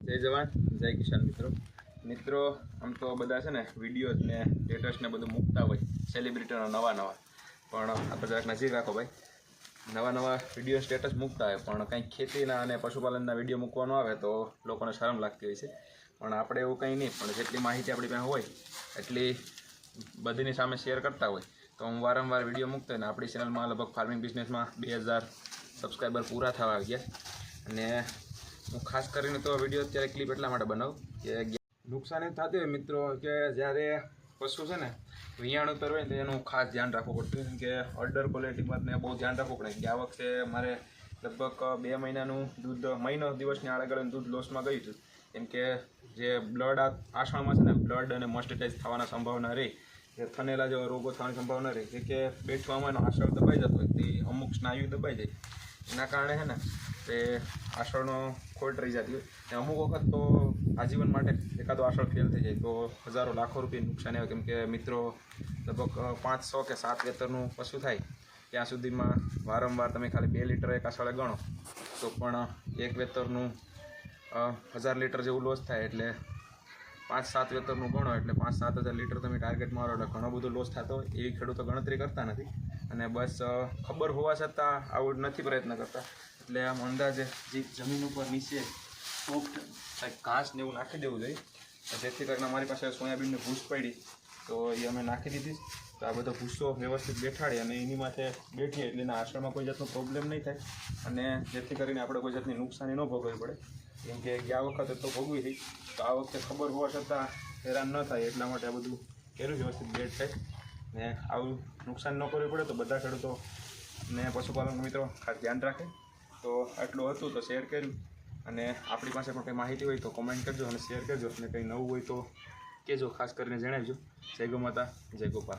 જય જવાન, જય કિસાન મિત્રો. મિત્રો, આમ તો બધા છે ને વિડીયોઝ ને સ્ટેટસ ને બધું મૂકતા હોય સેલિબ્રિટીના નવા નવા. પણ આપણે જરાક નજીક રાખો ભાઈ. નવા નવા વીડિયો સ્ટેટસ મૂકતા હોય, પણ કંઈક ખેતીના અને પશુપાલનના વીડિયો મૂકવાનો આવે તો લોકોને શરમ લાગતી હોય છે. પણ આપણે એવું કંઈ નહીં, પણ જેટલી માહિતી આપણી પાસે હોય, એટલી બધીની સામે શેર કરતા હોય. તો હું વારંવાર વીડિયો મૂકતો ને, આપણી ચેનલમાં લગભગ ફાર્મિંગ બિઝનેસમાં બે હજાર સબસ્ક્રાઈબર પૂરા થવા આવી ગયા અને હું ખાસ કરીને તો વીડિયો અત્યારે ક્લિપ એટલા માટે બનાવું કે નુકસાન થતું હોય મિત્રો, કે જ્યારે પશુ છે ને વિયાણ ઉતર હોય તો એનું ખાસ ધ્યાન રાખવું પડતું કે ઓર્ડર ક્વોલિટીમાં ને બહુ ધ્યાન રાખવું પડે. કે આ વખતે મારે લગભગ બે મહિનાનું દૂધ, મહિનો દિવસની આળે દૂધ લોસમાં ગયું હતું કેમ કે જે બ્લડ આ આષાણમાં છે ને બ્લડ અને મોસ્ટેટાઇઝ થવાના સંભાવના રહી. જે થનેલા જેવા રોગો થવાની સંભાવના રહી. કે કે બેઠવામાં એનો આસળ દબાઈ જતો હોય. તે અમુક સ્નાયુ દબાઈ જાય. એના કારણે છે ને તે આસળનો ખોટ રહી જતી હોય. ને અમુક વખત તો આજીવન માટે એકાદો આસળ ફેલ થઈ જાય. તો હજારો, લાખો રૂપિયા નુકસાન આવે. કેમ કે મિત્રો લગભગ પાંચસો કે સાત વેતરનું પશુ થાય. ત્યાં સુધીમાં વારંવાર તમે ખાલી બે લીટર એક આસળે ગણો, તો પણ એક વેતરનું હજાર લીટર જેવું લોસ થાય. એટલે પાંચ, સાત વેતરનું ગણો. એટલે પાંચ, સાત હજાર લીટર તમે ટાર્ગેટ મારો. એટલે ઘણો બધો લોસ થતો હોય. એવી ખેડૂતો ગણતરી કરતા નથી. અને બસ ખબર હોવા છતાં આવું નથી પ્રયત્ન કરતા. એટલે આમ અંદાજે જે જમીન ઉપર નીચે સોફ્ટ કંઈક ઘાસ ને એવું નાખી દેવું જોઈએ. જેથી કરીને અમારી પાસે સોયાબીનની ભૂસ પડી. તો એ અમે નાખી દીધી. તો આ બધો ભૂસો વ્યવસ્થિત બેઠાડી અને એની માથે બેઠીએ એટલે એના આશ્રમમાં કોઈ જાતનો પ્રોબ્લેમ નહીં થાય. અને જેથી કરીને આપણે કોઈ જાતની નુકસાની ન ભોગવવી પડે. કેમ કે ગયા વખતે તો ભોગવી હતી. તો આ વખતે ખબર હોવા છતાં હેરાન ન થાય. એટલા માટે આ બધું કર્યું વ્યવસ્થિત બેડ થાય. ને આવું નુકસાન ન કરવું પડે તો બધા ખેડૂતો ને પશુપાલક મિત્રો ખાસ ધ્યાન રાખે. તો આટલું હતું તો શેર કર્યું. અને આપણી પાસે પણ કંઈ માહિતી હોય તો કોમેન્ટ કરજો અને શેર કરજો. અને કંઈ નવું હોય તો કહેજો. ખાસ કરીને જણાવજો. જય ગો માતા જય ગોપાલ.